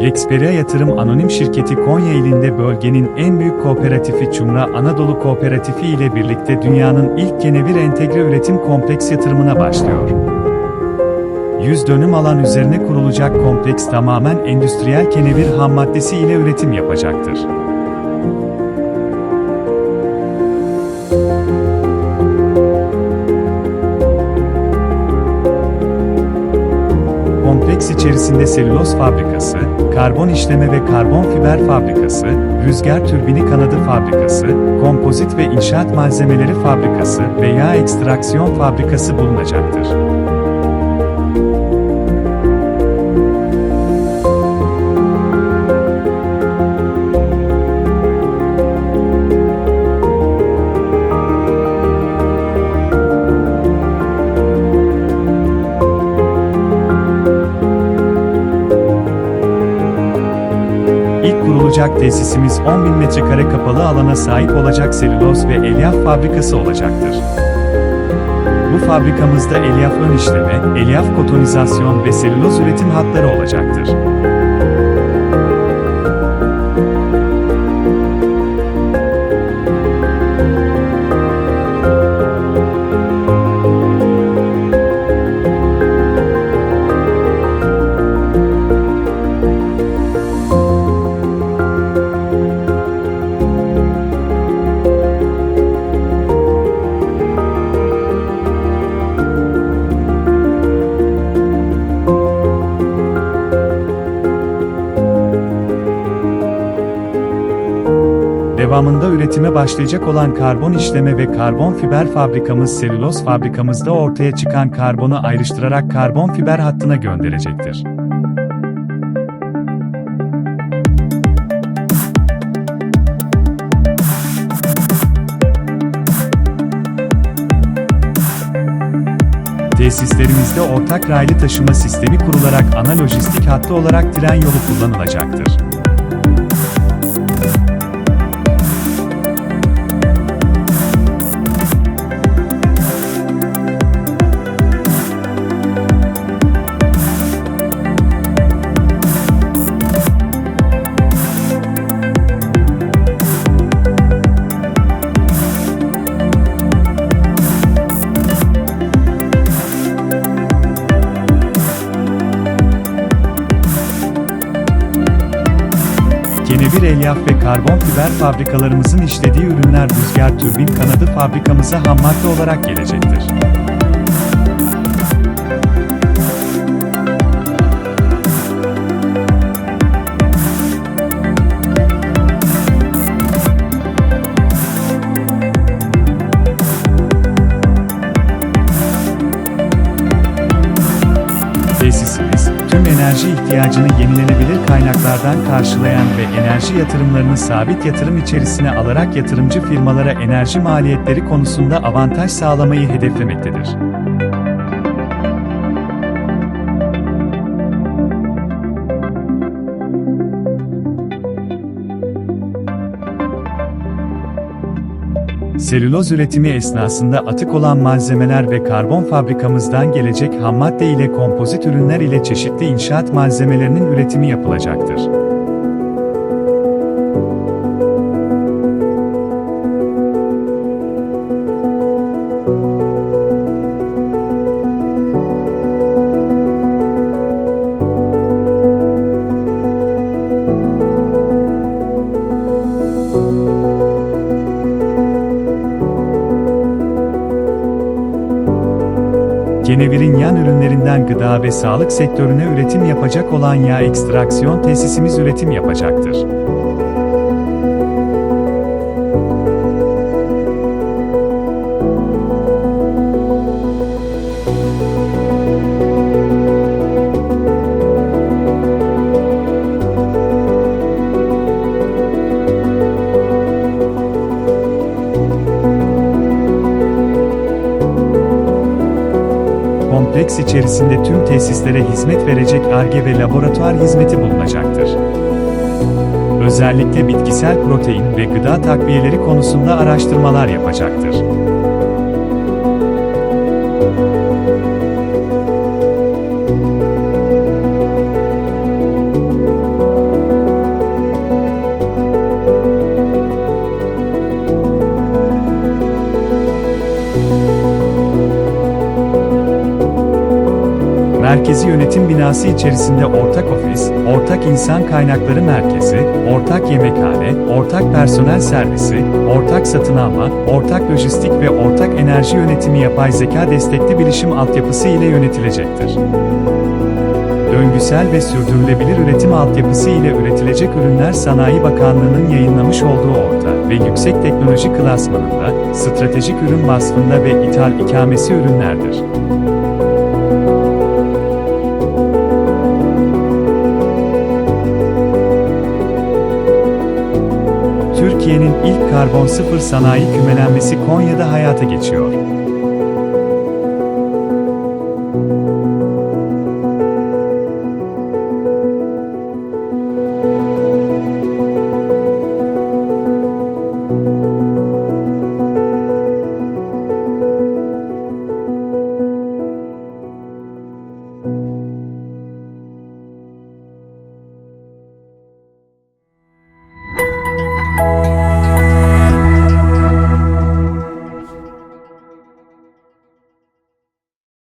Experia Yatırım Anonim Şirketi Konya ilinde bölgenin en büyük kooperatifi Çumra Anadolu Kooperatifi ile birlikte dünyanın ilk kenevir entegre üretim kompleks yatırımına başlıyor. 100 dönüm alan üzerine kurulacak kompleks tamamen endüstriyel kenevir ham maddesi ile üretim yapacaktır. Kompleks içerisinde selüloz fabrikası, karbon işleme ve karbon fiber fabrikası, rüzgar türbini kanadı fabrikası, kompozit ve inşaat malzemeleri fabrikası ve yağ ekstraksiyon fabrikası bulunacaktır. Kurulacak tesisimiz 10.000 metrekare kapalı alana sahip olacak selüloz ve elyaf fabrikası olacaktır. Bu fabrikamızda elyaf ön işleme, elyaf kotonizasyon ve selüloz üretim hatları olacaktır. Devamında üretime başlayacak olan karbon işleme ve karbon fiber fabrikamız selüloz fabrikamızda ortaya çıkan karbonu ayrıştırarak karbon fiber hattına gönderecektir. Tesislerimizde ortak raylı taşıma sistemi kurularak ana lojistik hattı olarak tren yolu kullanılacaktır. Kenevir elyaf ve karbon fiber fabrikalarımızın işlediği ürünler rüzgar türbin kanadı fabrikamıza ham madde olarak gelecektir. Tüm enerji ihtiyacını yenilenebilir kaynaklardan karşılayan ve enerji yatırımlarını sabit yatırım içerisine alarak yatırımcı firmalara enerji maliyetleri konusunda avantaj sağlamayı hedeflemektedir. Selüloz üretimi esnasında atık olan malzemeler ve karbon fabrikamızdan gelecek hammadde ile kompozit ürünler ile çeşitli inşaat malzemelerinin üretimi yapılacaktır. Kenevir'in yan ürünlerinden gıda ve sağlık sektörüne üretim yapacak olan yağ ekstraksiyon tesisimiz üretim yapacaktır. Kompleks içerisinde tüm tesislere hizmet verecek ARGE ve laboratuvar hizmeti bulunacaktır. Özellikle bitkisel protein ve gıda takviyeleri konusunda araştırmalar yapacaktır. Merkezi yönetim binası içerisinde ortak ofis, ortak insan kaynakları merkezi, ortak yemekhane, ortak personel servisi, ortak satın alma, ortak lojistik ve ortak enerji yönetimi yapay zeka destekli bilişim altyapısı ile yönetilecektir. Döngüsel ve sürdürülebilir üretim altyapısı ile üretilecek ürünler Sanayi Bakanlığı'nın yayınlamış olduğu orta ve yüksek teknoloji klasmanında, stratejik ürün vasfında ve ithal ikamesi ürünlerdir. Türkiye'nin ilk karbon sıfır sanayi kümelenmesi Konya'da hayata geçiyor.